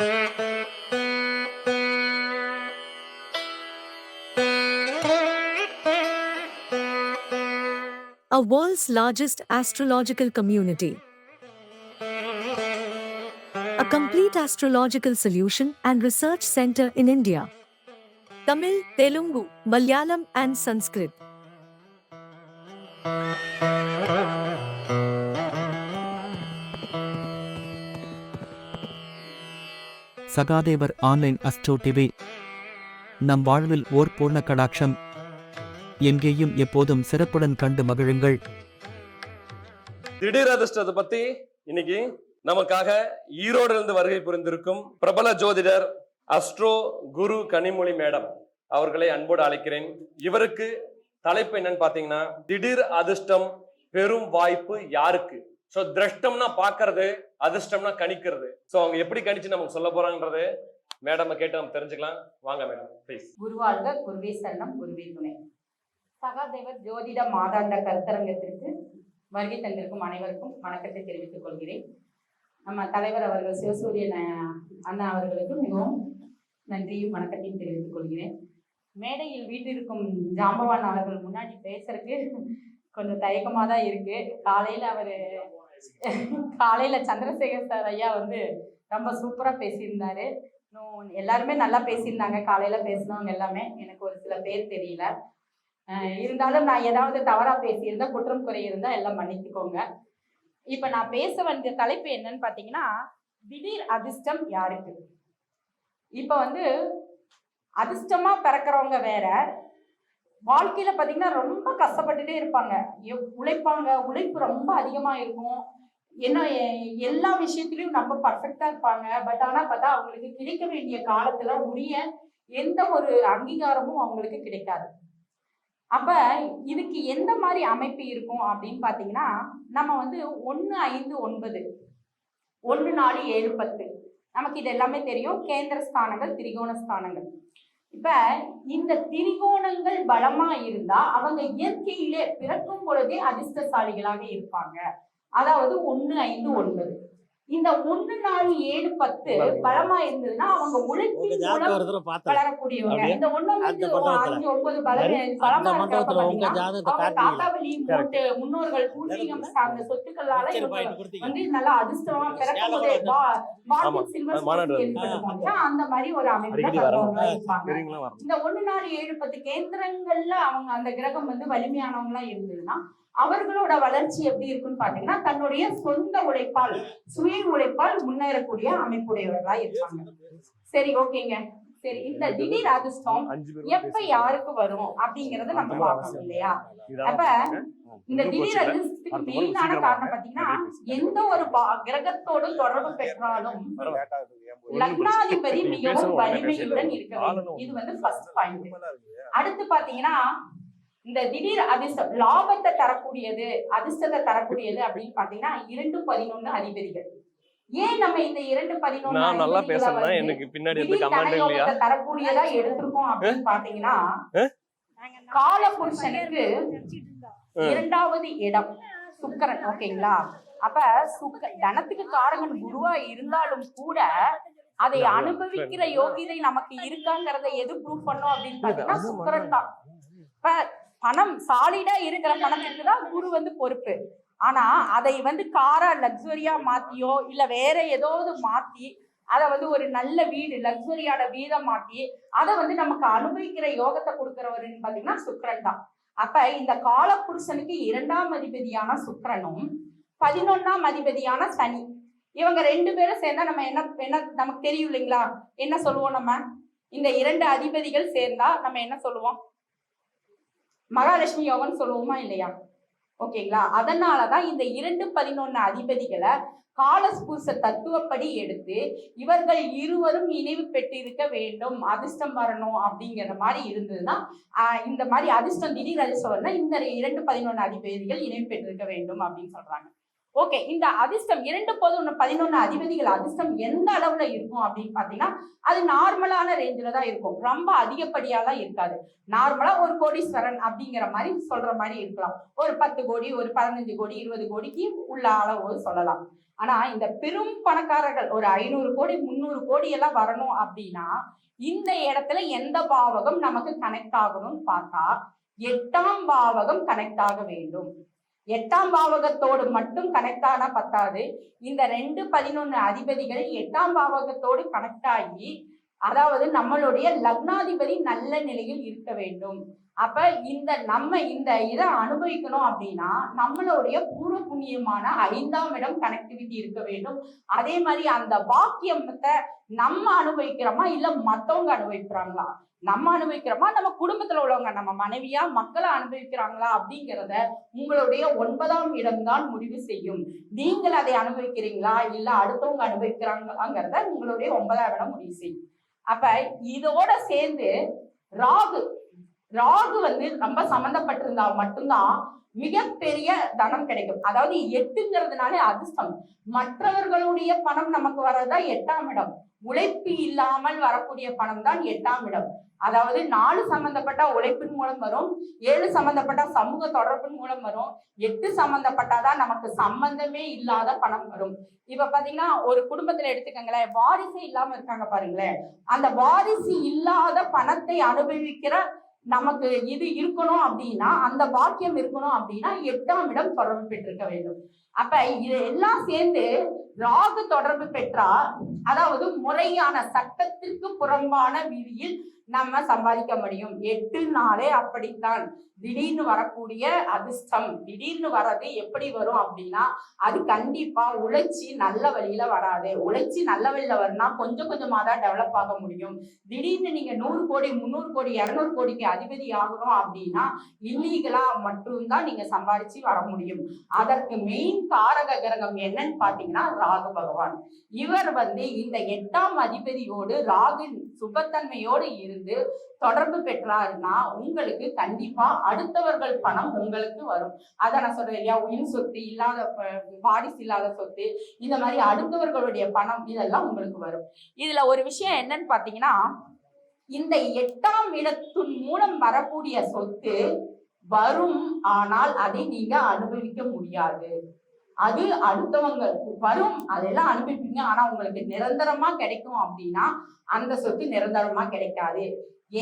a world's largest astrological community. A complete astrological solution and research center in India. Tamil, Telugu, Malayalam, and Sanskrit. Sahadevar online Astro TV. நம் வாழ்வில் ஓர் பூர்ண கடாட்சம். எங்கேயும் எப்போதும் சிறப்புடன் கண்டு மகிழுங்கள். திடீர் அதிர்ஷ்டத்தை பத்தி இன்னைக்கு நமக்காக ஈரோடு இருந்து வருகை புரிந்திருக்கும் பிரபல ஜோதிடர் அஸ்ட்ரோ குரு கனிமொழி மேடம் அவர்களை அன்போடு அழைக்கிறேன். இவருக்கு தலைப்பு என்னன்னு பாத்தீங்கன்னா திடீர் அதிர்ஷ்டம் பெரும் வாய்ப்பு யாருக்கு? சோ திரஷ்டம்னா பாக்குறது அதிர்ஷ்டம்னா கணிக்கிறது. சோ அவங்க எப்படி கணிச்சு நமக்கு சொல்ல போறாங்கன்றது மேடம் கேட்டு நம்ம தெரிஞ்சுக்கலாம். வாங்க மேடம் ப்ளீஸ் குருவாழ்க குருவே சரணம் குருவே துணை. சகாதேவர் ஜோதிட மாதாண்ட கருத்தரங்கத்திற்கு வருகை தந்திருக்கும் அனைவருக்கும் வணக்கத்தை தெரிவித்துக் கொள்கிறேன். நம்ம தலைவர் அவர்கள் சிவசூரியன் அண்ணா அவர்களுக்கு மிகவும் நன்றியும் வணக்கத்தையும் தெரிவித்துக் கொள்கிறேன். மேடையில் வீட்டிருக்கும் ஜாம்பவான் அவர்கள் முன்னாடி பேசுறதுக்கு கொஞ்சம் தயக்கமாக தான் இருக்கு. காலையில் அவர் காலையில சந்திரசேகர் சார் ஐயா வந்து ரொம்ப சூப்பரா பேசியிருந்தாரு. இன்னும் எல்லாருமே நல்லா பேசியிருந்தாங்க. காலையில பேசினவங்க எல்லாமே. எனக்கு ஒரு சில பேர் தெரியல. இருந்தாலும் நான் ஏதாவது தவறா பேசியிருந்தா குற்றம் குறை இருந்தா எல்லாம் மன்னித்துக்கோங்க இப்ப நான் பேச வேண்டிய தலைப்பு என்னன்னு பாத்தீங்கன்னா திடீர் அதிர்ஷ்டம் யாருக்கு? இப்ப வந்து அதிர்ஷ்டமா பிறக்கிறவங்க வேற வாழ்க்கையில பாத்தீங்கன்னா ரொம்ப கஷ்டப்பட்டுட்டே இருப்பாங்க. உழைப்பாங்க. உழைப்பு ரொம்ப அதிகமா இருக்கும். என்ன எல்லா விஷயத்திலயும் நம்ம பர்ஃபெக்டா இருப்பாங்க. பட் ஆனா பார்த்தா அவங்களுக்கு கிடைக்க வேண்டிய காலத்துல உரிய எந்த ஒரு அங்கீகாரமும் அவங்களுக்கு கிடைக்காது. அப்ப இதுக்கு எந்த மாதிரி அமைப்பு இருக்கும் அப்படின்னு பாத்தீங்கன்னா நம்ம வந்து ஒன்று ஐந்து ஒன்பது ஒன்று நாலு ஏழு பத்து. நமக்கு இது எல்லாமே தெரியும். கேந்திர ஸ்தானங்கள் திரிகோண ஸ்தானங்கள். இப்ப இந்த திரிகோணங்கள் பலமா இருந்தா அவங்க இயற்கையிலே பிறக்கும் பொழுதே அதிர்ஷ்டசாலிகளாக இருப்பாங்க. அதாவது ஒண்ணு ஐந்து ஒன்பது. இந்த ஒண்ணு நாலு ஏழு பத்து பலமா இருந்ததுன்னா அவங்க உழைப்பின் மூலம் வளரக்கூடியவங்க? இந்த ஒண்ணு. அஞ்சு ஒன்பது பலம் இருக்கிறப்ப முன்னோர்கள் பூர்வீகம் சார்ந்த சொத்துக்களால வந்து நல்லா அதிர்ஷ்டமா பிறக்கும். அந்த மாதிரி ஒரு வரணும் இந்த ஒண்ணு நாலு ஏழு பத்து கேந்திரங்கள்ல அவங்க அந்த கிரகம் வந்து வலிமையானவங்களா இருந்ததுன்னா அவர்களோட வளர்ச்சி எப்படி இருக்குன்னு பாத்தீங்கன்னா தன்னுடைய சொந்த உழைப்பால் சுய உழைப்பால் முன்னேறக்கூடிய அமைப்புடையவர்களா இருப்பாங்க. சரி ஓகேங்க. சரி இந்த திடீர் அதிர்ஷ்டம் எப்ப யாருக்கு வரும் அப்படிங்கறத நம்ம பார்க்கணும் இல்லையா? அப்ப இந்த திடீர் அதிர்ஷ்டத்துக்கு மெயினான காரணம் பாத்தீங்கன்னா எந்த ஒரு பா- கிரகத்தோடும் தொடர்பு பெற்றாலும் லக்னாதிபதி மிகவும் வலிமையுடன் இருக்க வேண்டும். இது வந்து ஃபர்ஸ்ட் பாயிண்ட் அடுத்து பாத்தீங்கன்னா இந்த திடீர் அதிர்ஷ்டம் லாபத்தை தரக்கூடியது அதிர்ஷ்டத்தை தரக்கூடியது அப்படின்னு பாத்தீங்கன்னா இரண்டு பதினொன்னு அதிபதிகள். ஏன் நம்ம இந்த இரண்டு பதினொன்னு நான் நல்லா எனக்கு பின்னாடி கமெண்ட் இல்லையா? தரக்கூடியதா எடுத்திருக்கோம் அப்படின்னு பாத்தீங்கன்னா கால புருஷனுக்கு இரண்டாவது இடம் சுக்கரன். ஓகேங்களா? அப்ப சுக்க தனத்துக்கு காரகன் குருவா இருந்தாலும் கூட அதை அனுபவிக்கிற யோகிதை நமக்கு இருக்காங்கிறத எது ப்ரூவ் பண்ணோம் அப்படின்னு பாத்தீங்கன்னா சுக்கரன் தான். இப்ப பணம் சாலிடா இருக்கிற பணத்துக்கு தான் குரு வந்து பொறுப்பு. ஆனா அதை வந்து காரா லக்ஸரியா மாத்தியோ இல்ல வேற ஏதாவது மாத்தி அதை வந்து ஒரு நல்ல வீடு லக்ஸுரியான வீடை மாத்தி அதை வந்து நமக்கு அனுபவிக்கிற யோகத்தை கொடுக்கிறவருன்னு பாத்தீங்கன்னா சுக்கரன் தான். அப்ப இந்த கால புருஷனுக்கு இரண்டாம் அதிபதியான சுக்கரனும் பதினொன்னாம் அதிபதியான சனி. இவங்க ரெண்டு பேரும் சேர்ந்தா நம்ம என்ன என்ன நமக்கு தெரியும் இல்லைங்களா? என்ன சொல்லுவோம் நம்ம? இந்த இரண்டு அதிபதிகள் சேர்ந்தா நம்ம என்ன சொல்லுவோம்? மகாலட்சுமி யோகம்னு சொல்லுவோமா இல்லையா? ஓகேங்களா அதனாலதான் இந்த இரண்டு பதினொன்னு அதிபதிகளை காலஸ்பூச தத்துவப்படி எடுத்து இவர்கள் இருவரும் இணைவு பெற்றிருக்க வேண்டும். அதிர்ஷ்டம் வரணும் அப்படிங்கிற மாதிரி இருந்ததுன்னா இந்த மாதிரி அதிர்ஷ்டம் திடீர் அதிர்ஷ்டம் இந்த இரண்டு பதினொன்று அதிபதிகள் இணைவு பெற்றிருக்க வேண்டும் அப்படின்னு சொல்றாங்க. ஓகே இந்த அதிர்ஷ்டம் இரண்டு பதினொன்று பதினொன்று அதிபதிகள் அதிர்ஷ்டம் எந்த அளவுல இருக்கும் அப்படின்னு பாத்தீங்கன்னா அது நார்மலான ரேஞ்சில தான் இருக்கும். ரொம்ப அதிகப்படியாலாம் இருக்காது. நார்மலா ஒரு கோடீஸ்வரன் அப்படிங்கிற மாதிரி சொல்ற மாதிரி இருக்கலாம். ஒரு பத்து கோடி ஒரு பதினஞ்சு கோடி இருபது கோடிக்கு உள்ள அளவு சொல்லலாம். ஆனா இந்த பெரும் பணக்காரர்கள் ஒரு ஐநூறு கோடி முந்நூறு கோடி எல்லாம் வரணும் அப்படின்னா இந்த இடத்துல எந்த பாவகம் நமக்கு கனெக்ட் ஆகணும்னு பார்த்தா எட்டாம் பாவகம் கனெக்ட் ஆக வேண்டும். எட்டாம் பாவகத்தோடு மட்டும் கனெக்ட் ஆனா பத்தாது. இந்த ரெண்டு பதினொன்னு அதிபதிகள் எட்டாம் பாவகத்தோடு கனெக்ட் ஆகி அதாவது நம்மளுடைய லக்னாதிபதி நல்ல நிலையில் இருக்க வேண்டும். அப்ப இந்த நம்ம இந்த இதை அனுபவிக்கணும் அப்படின்னா நம்மளுடைய பூர்வ புண்ணியமான ஐந்தாம் இடம் கனெக்டிவிட்டி இருக்க வேண்டும். அதே மாதிரி அந்த பாக்கியத்தை நம்ம அனுபவிக்கிறோமா இல்ல மத்தவங்க அனுபவிக்கிறாங்களா? நம்ம அனுபவிக்கிறோமா? நம்ம குடும்பத்துல உள்ளவங்க நம்ம மனைவியா மக்களை அனுபவிக்கிறாங்களா அப்படிங்கிறத உங்களுடைய ஒன்பதாம் இடம்தான் முடிவு செய்யும். நீங்கள் அதை அனுபவிக்கிறீங்களா? இல்ல அடுத்தவங்க அனுபவிக்கிறாங்களாங்கிறத உங்களுடைய ஒன்பதாம் இடம் முடிவு செய்யும். அப்ப இதோட சேர்ந்து ராகு ராகு வந்து ரொம்ப சம்பந்தப்பட்டிருந்தா மட்டும்தான் மிகப்பெரிய தனம் கிடைக்கும். அதாவது எட்டுங்கிறதுனாலே அதிர்ஷ்டம். மற்றவர்களுடைய பணம் நமக்கு வர்றதுதான் எட்டாம் இடம். உழைப்பு இல்லாமல் வரக்கூடிய பணம் தான் எட்டாம் இடம். அதாவது நாலு சம்பந்தப்பட்ட உழைப்பின் மூலம் வரும் ஏழு சம்பந்தப்பட்ட சமூக தொடர்பின் மூலம் வரும் எட்டு சம்பந்தப்பட்டாதான் நமக்கு சம்பந்தமே இல்லாத பணம் வரும். இப்ப பாத்தீங்கன்னா ஒரு குடும்பத்துல எடுத்துக்கங்களேன் வாரிசு இல்லாம இருக்காங்க பாருங்களேன். அந்த வாரிசு இல்லாத பணத்தை அனுபவிக்கிற நமக்கு இது இருக்கணும் அப்படின்னா அந்த பாக்கியம் இருக்கணும் அப்படின்னா எட்டாம் இடம் தொடர்பு பெற்றிருக்க வேண்டும். அப்ப இது எல்லாம் சேர்ந்து ராகு தொடர்பு பெற்றால் அதாவது முறையான சட்டத்திற்கு புறம்பான விதியில் நம்ம சம்பாதிக்க முடியும். எட்டு நாளே அப்படித்தான். திடீர்னு வரக்கூடிய அதிர்ஷ்டம். திடீர்னு வர்றது எப்படி வரும் அப்படின்னா அது கண்டிப்பா உழைச்சி நல்ல வழியில வராது. உழைச்சி நல்ல வழியில வரணும்னா கொஞ்சம் கொஞ்சமா தான் டெவலப் ஆக முடியும். திடீர்னு நீங்க நூறு கோடி முந்நூறு கோடி இருநூறு கோடிக்கு அதிபதி ஆகணும் அப்படின்னா இல்லீகலா மட்டும்தான் நீங்க சம்பாதிச்சு வர முடியும். அதற்கு மெயின் காரக கிரகம் என்னன்னு பாத்தீங்கன்னா ராகு பகவான். இவர் வந்து இந்த எட்டாம் அதிபதியோடு ராகு சுபத்தன்மையோடு இருந்து தொடர்பு பெற்றாருன்னா உங்களுக்கு கண்டிப்பா அடுத்தவர்கள் பணம் உங்களுக்கு வரும். அதை நான் சொல்றேன் இல்லையா? உயிர் சொத்து இல்லாத ப- வாரிசு இல்லாத சொத்து இந்த மாதிரி அடுத்தவர்களுடைய பணம் இதெல்லாம் உங்களுக்கு வரும். இதுல ஒரு விஷயம் என்னன்னு பாத்தீங்கன்னா இந்த எட்டாம் இடத்தின் மூலம் வரக்கூடிய சொத்து வரும் ஆனால் அதை நீங்க அனுபவிக்க முடியாது. அது அடுத்தவங்களுக்கு வரும். அதெல்லாம் அனுப்பிப்பீங்க ஆனா உங்களுக்கு நிரந்தரமா கிடைக்கும் அப்படின்னா அந்த சொத்து நிரந்தரமா கிடைக்காது.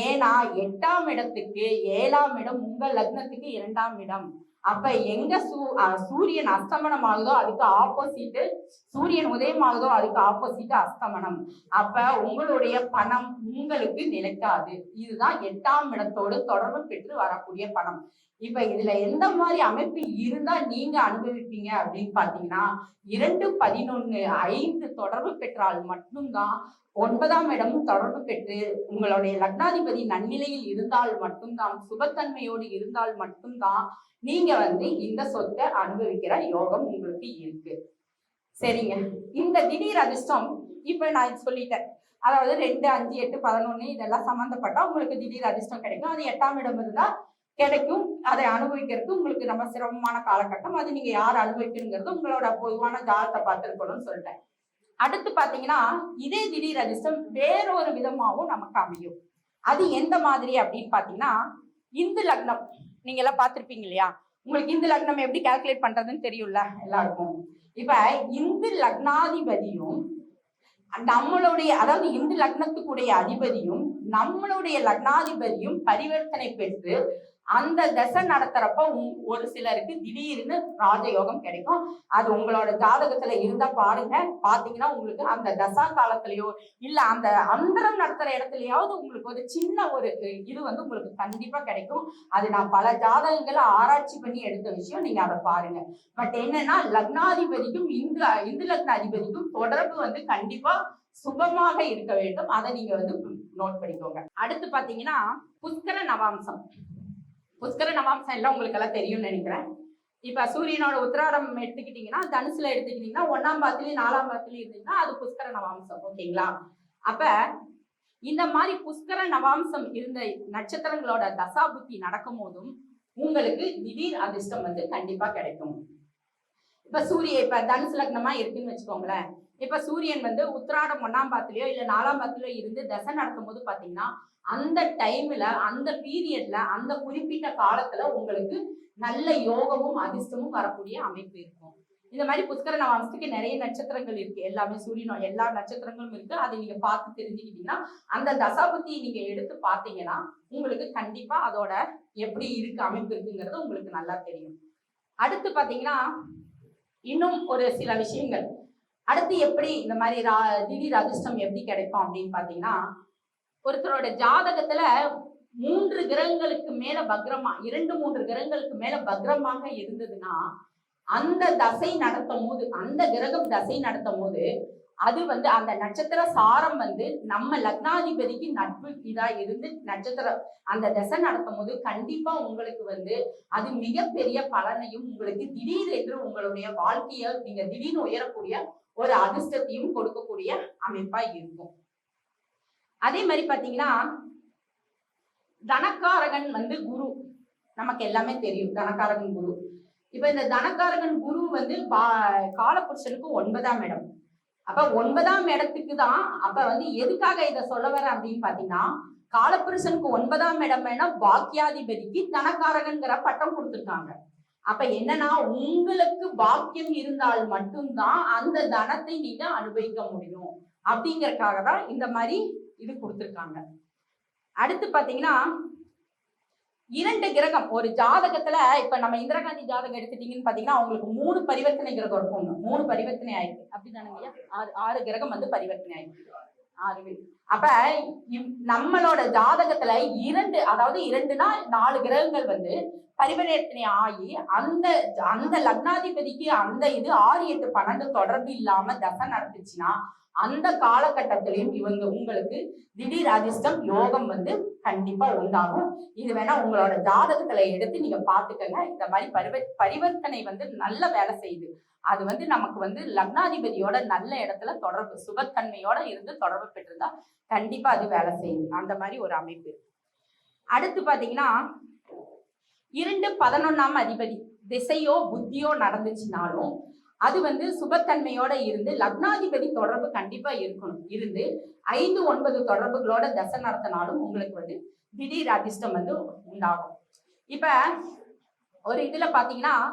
ஏன்னா எட்டாம் இடத்துக்கு ஏழாம் இடம் உங்க லக்னத்துக்கு இரண்டாம் இடம். அப்ப எங்க சூ அஹ் சூரியன் அஸ்தமனம் ஆகுதோ அதுக்கு ஆப்போசிட் சூரியன் உதயம் ஆகுதோ அதுக்கு ஆப்போசிட் அஸ்தமனம். அப்ப உங்களுடைய பணம் உங்களுக்கு நிலைக்காது. இதுதான் எட்டாம் இடத்தோடு தொடர்பு பெற்று வரக்கூடிய பணம். இப்ப இதுல எந்த மாதிரி அமைப்பு இருந்தா நீங்க அனுபவிப்பீங்க அப்படின்னு பாத்தீங்கன்னா இரண்டு பதினொன்னு ஐந்து தொடர்பு பெற்றால் மட்டும்தான் ஒன்பதாம் இடமும் தொடர்பு பெற்று உங்களுடைய லக்னாதிபதி நன்னிலையில் இருந்தால் மட்டும்தான் சுபத்தன்மையோடு இருந்தால் மட்டும்தான் நீங்க வந்து இந்த சொத்தை அனுபவிக்கிற யோகம் உங்களுக்கு இருக்கு. சரிங்க. இந்த திடீர் அதிர்ஷ்டம் இப்ப நான் சொல்லிட்டேன். அதாவது ரெண்டு அஞ்சு எட்டு பதினொன்னு இதெல்லாம் சம்மந்தப்பட்டா உங்களுக்கு திடீர் அதிர்ஷ்டம் கிடைக்கும். அது எட்டாம் இடம் இருந்தா கிடைக்கும். அதை அனுபவிக்கிறதுக்கு உங்களுக்கு ரொம்ப சிரமமான காலகட்டம். அது நீங்க யார் அனுபவிக்கணுங்கிறது உங்களோட பொதுவான ஜாதத்தை பார்த்துருக்கணும்னு சொல்லிட்டேன். அடுத்து பாத்தீங்கன்னா இதே திடீர் அதிர்ஷ்டம் வேறொரு விதமாவும் நமக்கு அமையும். அது எந்த மாதிரி அப்படின்னு பாத்தீங்கன்னா இந்து லக்னம். நீங்க எல்லாம் பார்த்திருப்பீங்க இல்லையா? உங்களுக்கு இந்து லக்னம் எப்படி கால்குலேட் பண்றதுன்னு தெரியும்ல எல்லாருக்கும். இப்ப இந்து லக்னாதிபதியும் நம்மளுடைய அதாவது இந்து லக்னத்துக்குடைய அதிபதியும் நம்மளுடைய லக்னாதிபதியும் பரிவர்த்தனை பெற்று அந்த தசை நடத்துறப்ப உங்- ஒரு சிலருக்கு திடீர்னு ராஜயோகம் கிடைக்கும். அது உங்களோட ஜாதகத்துல இருந்தா பாருங்க. பாத்தீங்கன்னா உங்களுக்கு அந்த தசா காலத்திலயோ இல்ல அந்த அந்தரம் நடத்துற இடத்துலயாவது உங்களுக்கு ஒரு சின்ன ஒரு இது வந்து உங்களுக்கு கண்டிப்பா கிடைக்கும். அது நான் பல ஜாதகங்களை ஆராய்ச்சி பண்ணி எடுத்த விஷயம். நீங்க அதை பாருங்க. பட் என்னன்னா லக்னாதிபதிக்கும் இந்து இந்து லக்ன அதிபதிக்கும் தொடர்பு வந்து கண்டிப்பா சுபமாக இருக்க வேண்டும். அதை நீங்க வந்து நோட் பண்ணிக்கோங்க. அடுத்து பாத்தீங்கன்னா புஷ்கர நவாம்சம். புஷ்கர நவாம்சம் எல்லாம் உங்களுக்கு எல்லாம் தெரியும்னு நினைக்கிறேன். இப்ப சூரியனோட உத்திராடம் எடுத்துக்கிட்டீங்கன்னா தனுசுல எடுத்துக்கிட்டீங்கன்னா ஒன்னாம் பாத்திலையும் நாலாம் பாத்திலையும் இருந்தீங்கன்னா அது புஷ்கர நவாம்சம் ஓகேங்களா? அப்ப இந்த மாதிரி புஷ்கர நவாம்சம் இருந்த நட்சத்திரங்களோட தசாபுத்தி நடக்கும் போதும் உங்களுக்கு திடீர் அதிர்ஷ்டம் வந்து கண்டிப்பா கிடைக்கும். இப்ப சூரிய இப்ப தனுசு லக்னமா இருக்குன்னு வச்சுக்கோங்களேன். இப்ப சூரியன் வந்து உத்திராடம் ஒன்னாம் பாத்துலயோ இல்ல நாலாம் பாத்துலயோ இருந்து தசை நடக்கும் போது பாத்தீங்கன்னா அந்த டைம்ல அந்த பீரியட்ல அந்த குறிப்பிட்ட காலத்துல உங்களுக்கு நல்ல யோகமும் அதிர்ஷ்டமும் வரக்கூடிய அமைப்பு இருக்கும். இந்த மாதிரி புஷ்கர நவாம்சத்துக்கு நிறைய நட்சத்திரங்கள் இருக்கு. எல்லாமே சூரியன் எல்லா நட்சத்திரங்களும் இருக்கு. அதை நீங்க பார்த்து தெரிஞ்சுக்கிட்டீங்கன்னா அந்த தசாபத்தியை நீங்க எடுத்து பார்த்தீங்கன்னா உங்களுக்கு கண்டிப்பா அதோட எப்படி இருக்கு அமைப்பு இருக்குங்கிறது உங்களுக்கு நல்லா தெரியும். அடுத்து பாத்தீங்கன்னா இன்னும் ஒரு சில விஷயங்கள். அடுத்து எப்படி இந்த மாதிரி ரா- திடீர் அதிர்ஷ்டம் எப்படி கிடைக்கும் அப்படின்னு பார்த்தீங்கன்னா ஒருத்தரோட ஜாதகத்துல மூன்று கிரகங்களுக்கு மேல பக்ரமா இரண்டு மூன்று கிரகங்களுக்கு மேல பக்ரமாக இருந்ததுன்னா அந்த தசை நடத்தும் போது அந்த கிரகம் தசை நடத்தும் போது அது வந்து அந்த நட்சத்திர சாரம் வந்து நம்ம லக்னாதிபதிக்கு நட்பு இதா இருந்து நட்சத்திரம் அந்த தசை நடத்தும் போது கண்டிப்பா உங்களுக்கு வந்து அது மிகப்பெரிய பலனையும் உங்களுக்கு திடீர் என்று உங்களுடைய வாழ்க்கைய நீங்க திடீர்னு உயரக்கூடிய ஒரு அதிர்ஷ்டத்தையும் கொடுக்கக்கூடிய அமைப்பா இருக்கும். அதே மாதிரி பாத்தீங்கன்னா தனக்காரகன் வந்து குரு. நமக்கு எல்லாமே தெரியும் தனக்காரகன் குரு. இப்ப இந்த தனக்காரகன் குரு வந்து பா- காலபுருஷனுக்கு ஒன்பதாம் இடம். அப்ப ஒன்பதாம் இடத்துக்கு தான் அப்ப வந்து எதுக்காக இதை சொல்ல வர அப்படின்னு பாத்தீங்கன்னா காலபுருஷனுக்கு ஒன்பதாம் இடம் வேணா பாக்கியாதிபதிக்கு தனக்காரகன்கிற பட்டம் கொடுத்துருக்காங்க. அப்ப என்னன்னா உங்களுக்கு பாக்கியம் இருந்தால் மட்டும்தான் அந்த தனத்தை நீங்க அனுபவிக்க முடியும். அப்படிங்கறதுக்காக தான் இந்த மாதிரி இது கொடுத்துருக்காங்க. அடுத்து பாத்தீங்கன்னா இரண்டு கிரகம் ஒரு ஜாதகத்துல இப்ப நம்ம இந்திரா காந்தி ஜாதகம் எடுத்துட்டீங்கன்னு பாத்தீங்கன்னா அவங்களுக்கு மூணு பரிவர்த்தனை கிரகம் இருக்கும் மூணு பரிவர்த்தனை ஆயிருக்கு. அப்படிதானுங்க ஆறு ஆறு கிரகம் வந்து பரிவர்த்தனை ஆயிருக்கு. அப்ப நம்மளோட ஜாதகத்துல இரண்டு அதாவது இரண்டுனா நாலு கிரகங்கள் வந்து பரிவர்த்தனை ஆகி அந்த அந்த லக்னாதிபதிக்கு அந்த இது ஆறு எட்டு பன்னெண்டு தொடர்பு இல்லாம தசை நடந்துச்சுன்னா அந்த காலகட்டத்திலையும் இவங்க உங்களுக்கு திடீர் அதிர்ஷ்டம் யோகம் வந்து கண்டிப்பா உண்டாகும். இது வேணா உங்களோட ஜாதகத்துல எடுத்து நீங்க பாத்துக்கங்க இந்த மாதிரி பரிவ பரிவர்த்தனை வந்து நல்ல வேலை செய்யுது. அது வந்து நமக்கு வந்து லக்னாதிபதியோட நல்ல இடத்துல தொடர்பு சுபத்தன்மையோட இருந்து தொடர்பு பெற்றிருந்தா கண்டிப்பா அது வேலை செய்யுது. அந்த மாதிரி ஒரு அமைப்பு இருக்கு. அடுத்து பாத்தீங்கன்னா இரண்டு பதினொன்னாம் அதிபதி திசையோ புத்தியோ நடந்துச்சுனாலும் அது வந்து சுபத்தன்மையோட இருந்து லக்னாதிபதி தொடர்பு கண்டிப்பா இருக்கணும். இருந்து ஐந்து ஒன்பது தொடர்புகளோட தசை நடத்தினாலும் உங்களுக்கு வந்து திடீர் அதிர்ஷ்டம் வந்து உண்டாகும். இப்ப ஒரு இதுல பாத்தீங்கன்னா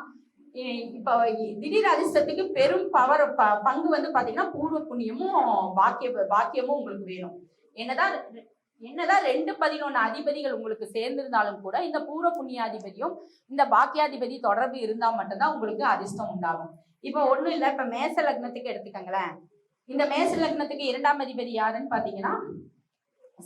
இ- திடீர் அதிர்ஷ்டத்துக்கு பெரும் பவர் பங்கு வந்து பாத்தீங்கன்னா பூர்வ புண்ணியமும் பாக்கிய பாக்கியமும் உங்களுக்கு வேணும். என்னதான் என்னதான் ரெண்டு பதினொன்று அதிபதிகள் உங்களுக்கு சேர்ந்திருந்தாலும் கூட இந்த பூர்வ புண்ணியாதிபதியும் இந்த பாக்கியாதிபதி தொடர்பு இருந்தால் மட்டும்தான் உங்களுக்கு அதிர்ஷ்டம் உண்டாகும். இப்ப ஒண்ணும் இல்ல இப்ப மேச லக்னத்துக்கு எடுத்துக்கங்களேன். இந்த மேச லக்னத்துக்கு இரண்டாம் அதிபதி யாருன்னு பாத்தீங்கன்னா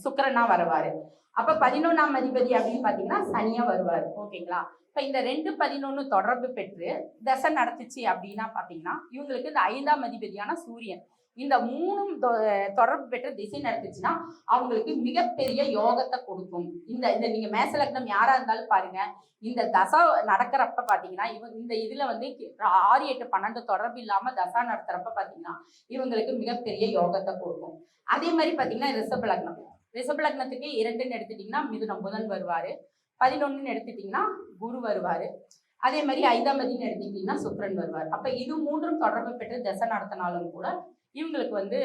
சுக்கரனா வருவாரு. அப்ப பதினொன்னாம் அதிபதி அப்படின்னு பாத்தீங்கன்னா சனியா வருவாரு. ஓகேங்களா? இப்ப இந்த ரெண்டு பதினொன்னு தொடர்பு பெற்று தசை நடத்துச்சு அப்படின்னா பாத்தீங்கன்னா இவங்களுக்கு இந்த ஐந்தாம் அதிபதியான சூரியன். இந்த மூணும் தொ- தொடர்பு பெற்ற திசை நடத்துச்சுன்னா அவங்களுக்கு மிகப்பெரிய யோகத்தை கொடுக்கும். இந்த இந்த நீங்க மேச லக்னம் யாரா இருந்தாலும் பாருங்க. இந்த தசா நடக்கிறப்ப பாத்தீங்கன்னா இவங்க இந்த இதுல வந்து ஆறு எட்டு பன்னெண்டு தொடர்பு இல்லாம தசா நடத்துறப்ப பாத்தீங்கன்னா இவங்களுக்கு மிகப்பெரிய யோகத்தை கொடுக்கும். அதே மாதிரி பாத்தீங்கன்னா ரிஷப லக்னம். ரிஷப லக்னத்துக்கு இரண்டுன்னு எடுத்துட்டீங்கன்னா மிதுனம் புதன் வருவாரு. பதினொன்னுன்னு எடுத்துட்டீங்கன்னா குரு வருவாரு. அதே மாதிரி ஐந்தாம் அதின்னு எடுத்துக்கிட்டீங்கன்னா சுக்கிரன் வருவார். அப்ப இது மூன்றும் தொடர்பு பெற்று தசை நடத்தினாலும் கூட இவங்களுக்கு வந்து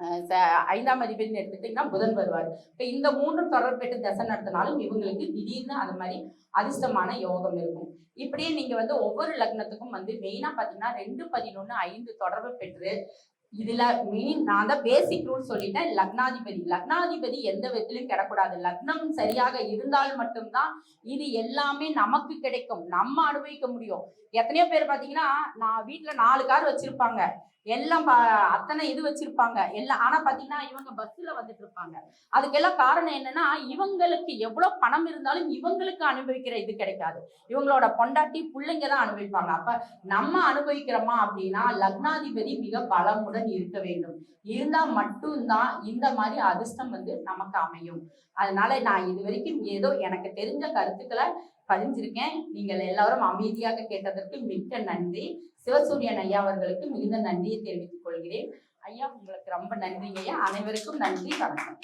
ச- ஐந்தாம் அதிபதினு எடுத்துக்கிட்டிங்கன்னா புதன் வருவார். இப்போ இந்த மூன்று தொடர்பெற்று தசை நடத்தினாலும் இவங்களுக்கு திடீர்னு அந்த மாதிரி அதிர்ஷ்டமான யோகம் இருக்கும். இப்படியே நீங்கள் வந்து ஒவ்வொரு லக்னத்துக்கும் வந்து மெயினாக பார்த்தீங்கன்னா ரெண்டு பதினொன்று ஐந்து தொடர்பு பெற்று இதுல மெயின் நான் தான் பேசிக் ரூல் சொல்லிட்டேன் லக்னாதிபதி. லக்னாதிபதி எந்த விதத்திலும் கிடக்கூடாது. லக்னம் சரியாக இருந்தால் மட்டும்தான் இது எல்லாமே நமக்கு கிடைக்கும். நம்ம அனுபவிக்க முடியும். எத்தனையோ பேர் பாத்தீங்கன்னா நான் வீட்டில் நாலு கார் வச்சிருப்பாங்க. எல்லாம் அத்தனை இது வச்சிருப்பாங்க. எல்லாம் ஆனா பாத்தீங்கன்னா இவங்க பஸ்ல வந்துட்டு இருப்பாங்க. அதுக்கெல்லாம் காரணம் என்னன்னா இவங்களுக்கு எவ்வளவு பணம் இருந்தாலும் இவங்களுக்கு அனுபவிக்கிற இது கிடைக்காது. இவங்களோட பொண்டாட்டி பிள்ளைங்க தான் அனுபவிப்பாங்க. அப்ப நம்ம அனுபவிக்கிறோமா அப்படின்னா லக்னாதிபதி மிக பலமுடன் இருக்க வேண்டும். இருந்தா மட்டும்தான் இந்த மாதிரி அதிர்ஷ்டம் வந்து நமக்கு அமையும். அதனால நான் இது வரைக்கும் ஏதோ எனக்கு தெரிஞ்ச கருத்துக்களை பதிஞ்சிருக்கேன். நீங்கள் எல்லாரும் அமைதியாக கேட்டதற்கு மிக்க நன்றி. சிவசூரியன் ஐயா அவர்களுக்கு மிகுந்த நன்றியை தெரிவித்துக் கொள்கிறேன். ஐயா உங்களுக்கு ரொம்ப நன்றிங்க ஐயா அனைவருக்கும் நன்றி வணக்கம்.